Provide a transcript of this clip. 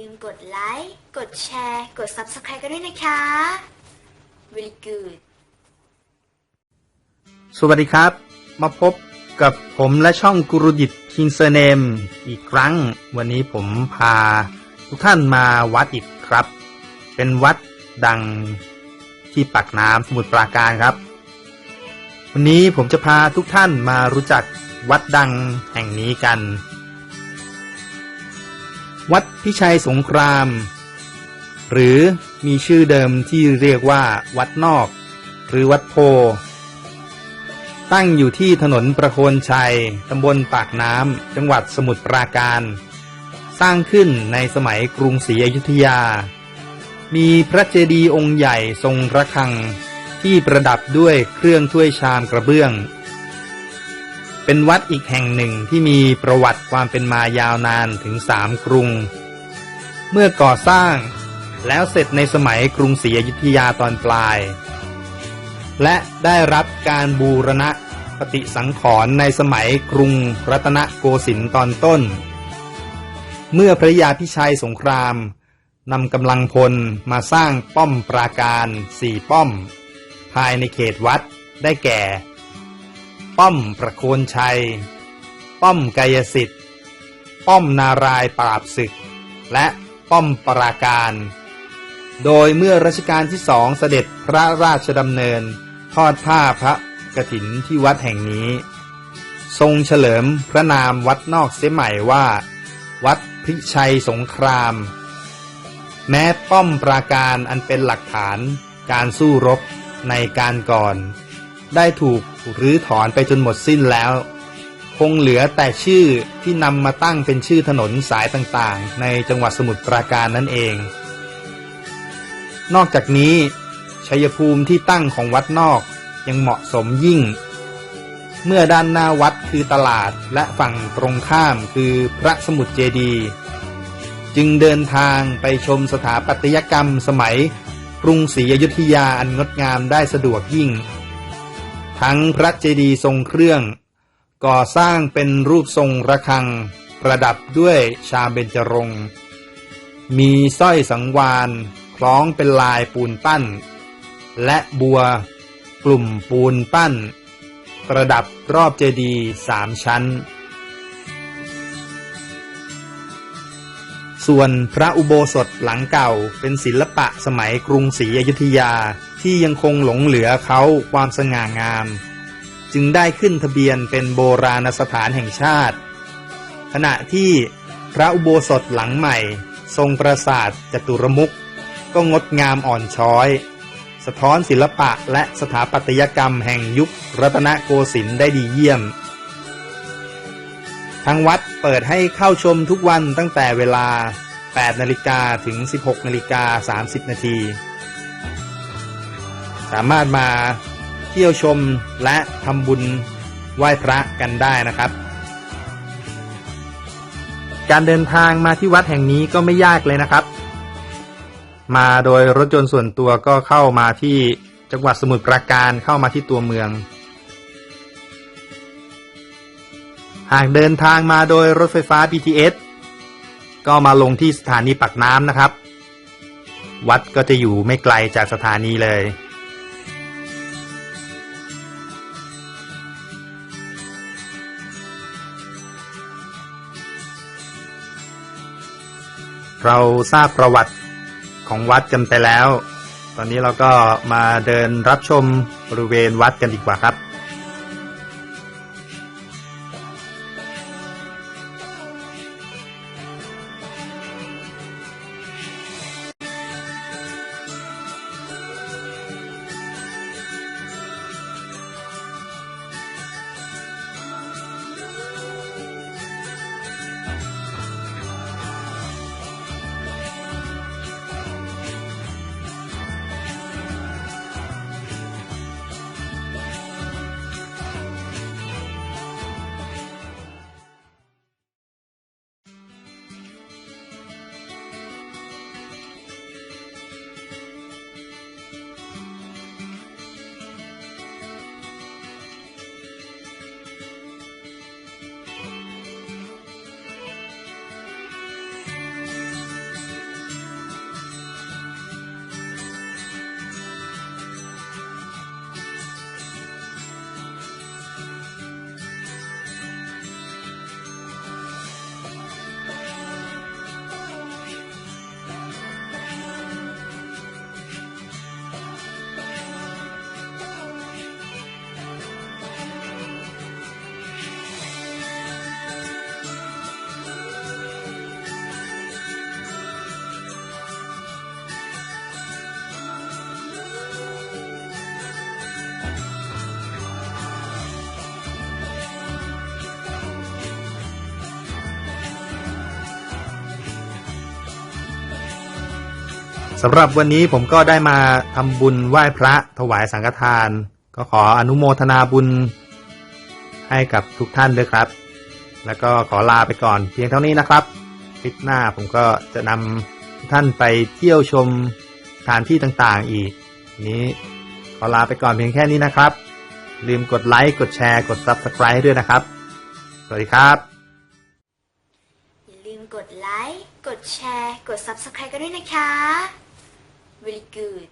ลืมกดไลค์ กดแชร์ กด Subscribe กันด้วยนะคะ Very good สวัสดีครับ มาพบกับผมและช่องกุรุดิตคิงเซอร์เนมอีกครั้ง วันนี้ผมพาทุกท่านมาวัดอีกครับ เป็นวัดดังที่ปากน้ำสมุทรปราการครับ วันนี้ผมจะพาทุกท่านมารู้จักวัดดังแห่งนี้กัน วัดพิชัยสงคราม หรือมีชื่อเดิมที่เรียกว่าวัดนอก หรือวัดโพ ตั้งอยู่ที่ถนนประโคนชัย ตำบลปากน้ำ จังหวัดสมุทรปราการ สร้างขึ้นในสมัยกรุงศรีอยุธยา มีพระเจดีย์องค์ใหญ่ทรงระฆัง ที่ประดับด้วยเครื่องถ้วยชามกระเบื้อง เป็นวัดอีกแห่งหนึ่งที่มีประวัติความเป็นมายาวนานถึงสามกรุง เมื่อก่อสร้างแล้วเสร็จในสมัยกรุงศรีอยุธยาตอนปลาย และได้รับการบูรณะปฏิสังขรณ์ในสมัยกรุงรัตนโกสินทร์ตอนต้น เมื่อพระยาพิชัยสงครามนำกำลังพลมาสร้างป้อมปราการสี่ป้อม ภายในเขตวัดได้แก่ ป้อมประโคนชัย ป้อมกายสิทธิ์ ป้อมนารายปราบศึก และป้อมปราการ โดยเมื่อรัชกาลที่สองเสด็จพระราชดำเนิน ทอดผ้าพระกฐินที่วัดแห่งนี้ ทรงเฉลิมพระนามวัดนอกเสียใหม่ว่า วัดพิชัยสงคราม แม้ป้อมปราการอันเป็นหลักฐานการสู้รบในการก่อน ได้ถูกรื้อถอนไปจนหมดสิ้นแล้ว คงเหลือแต่ชื่อที่นำมาตั้งเป็นชื่อถนนสายต่างๆ ในจังหวัดสมุทรปราการนั่นเอง นอกจากนี้ชัยภูมิที่ตั้งของวัดนอกยังเหมาะสมยิ่ง เมื่อด้านหน้าวัดคือตลาดและฝั่งตรงข้ามคือพระสมุทรเจดีย์จึงเดินทางไปชมสถาปัตยกรรมสมัยกรุงศรีอยุธยาอันงดงามได้สะดวกยิ่ง ทั้งพระเจดีย์ทรงเครื่อง ก่อสร้างเป็นรูปทรงระฆัง ประดับด้วยชาเบญจรงค์มีสร้อยสังวานคล้องเป็นลายปูนปั้น และบัวกลุ่มปูนปั้น ประดับรอบเจดีย์สามชั้น ส่วนพระอุโบสถหลังเก่าเป็นศิลปะสมัยกรุงศรีอยุธยาที่ยังคงหลงเหลือเขาความสง่างาม จึงได้ขึ้นทะเบียนเป็นโบราณสถานแห่งชาติ ขณะที่พระอุโบสถหลังใหม่ ทรงปราสาทจตุรมุขก็งดงามอ่อนช้อย สะท้อนศิลปะและสถาปัตยกรรมแห่งยุครัตนโกสินทร์ได้ดีเยี่ยมางวัดเปิดให้เข้าชมทุกวันตั้งแต่เวลา 8 นาฬิกาถึง 16 นาฬิกา 30 นาที สามารถมาเที่ยวชมและทำบุญไหว้พระกันได้นะครับ การเดินทางมาที่วัดแห่งนี้ก็ไม่ยากเลยนะครับ มาโดยรถยนต์ส่วนตัวก็เข้ามาที่จังหวัดสมุทรปราการเข้ามาที่ตัวเมือง หากเดินทางมาโดยรถไฟฟ้า BTS ก็มาลงที่สถานีปากน้ำนะครับ วัดก็จะอยู่ไม่ไกลจากสถานีเลย เราทราบประวัติของวัดกันไปแล้ว ตอนนี้เราก็มาเดินรับชมบริเวณวัดกันดีกว่าครับ สำหรับวันนี้ผมก็ได้มาทำบุญไหว้พระถวายสังฆทาน ก็ขออนุโมทนาบุญให้กับทุกท่านด้วยครับ แล้วก็ขอลาไปก่อนเพียงเท่านี้นะครับคลิปหน้าผมก็จะนำทุกท่านไปเที่ยวชมสถานที่ต่างๆอีกนนี้ขอลาไปก่อนเพียงแค่นี้นะครับ ลืมกดไลค์ กดแชร์ กด Subscribe ให้ด้วยนะครับ สวัสดีครับ อย่าลืมกดไลค์ กดแชร์ กด Subscribe กันด้วยนะคะ really good.